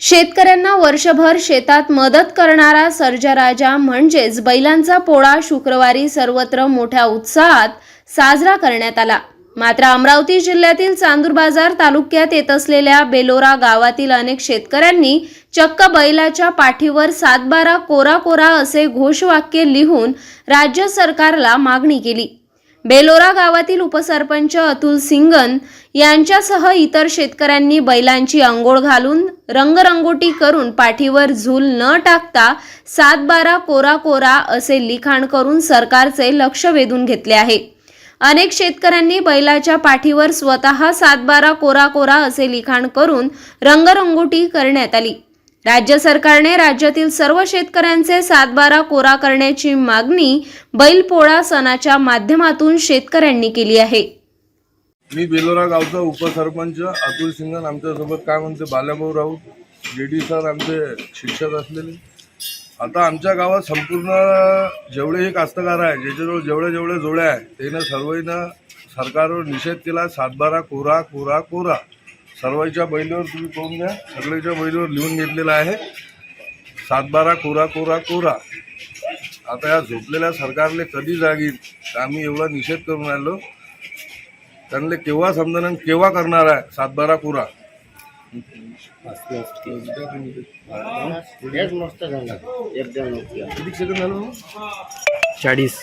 शेतकऱ्यांना वर्षभर शेतात मदत करणारा सर्जराजा म्हणजेच बैलांचा पोळा शुक्रवारी सर्वत्र मोठ्या उत्साहात साजरा करण्यात आला. मात्र अमरावती जिल्ह्यातील चांदूर बाजार तालुक्यात येत असलेल्या बेलोरा गावातील अनेक शेतकऱ्यांनी चक्क बैलाच्या पाठीवर सातबारा कोरा कोरा असे घोषवाक्य लिहून राज्य सरकारला मागणी केली. बेलोरा गावातील उपसरपंच अतुल सिंगन यांच्यासह इतर शेतकऱ्यांनी बैलांची अंघोळ घालून रंगरंगोटी करून पाठीवर झूल न टाकता सात बारा कोरा कोरा असे लिखाण करून सरकारचे लक्ष वेधून घेतले आहे. अनेक शेतकऱ्यांनी बैलाच्या पाठीवर स्वतः सातबारा कोरा कोरा असे लिखाण करून रंगरंगोटी करण्यात आली. राज्य सरकारने राज्यातील सर्व शेतकऱ्यांचे सातबारा कोरा करण्याची मागणी बैलपोळा सणाच्या माध्यमातून शेतकऱ्यांनी केली आहे. मी बेलोरा गावचा उपसरपंच अतुल सिंगन आमच्यासोबत काय म्हणते बाल्याभाऊ राऊत जे डी सर आमचे शिक्षक असलेले. आता आमच्या गावात संपूर्ण जेवढेही कास्तकार आहे ज्याच्याजवळ जेवढे जेवढे जोड्या आहे त्यानं सर्वांना सरकारवर निषेध केला सातबारा कोरा कोरा कोरा. सर्वांच्या बैलीवर तुम्ही पाहून घ्या. सगळ्याच्या बैलीवर लिहून घेतलेलं आहे. सातबारा कोरा कोरा कोरा. आता या झोपलेल्या सरकारले कधी जागील आम्ही एवढा निषेध करून राहिलो त्यांना केव्हा समजणार केव्हा करणार आहे? सातबारा कोरा? झालं चाळीस.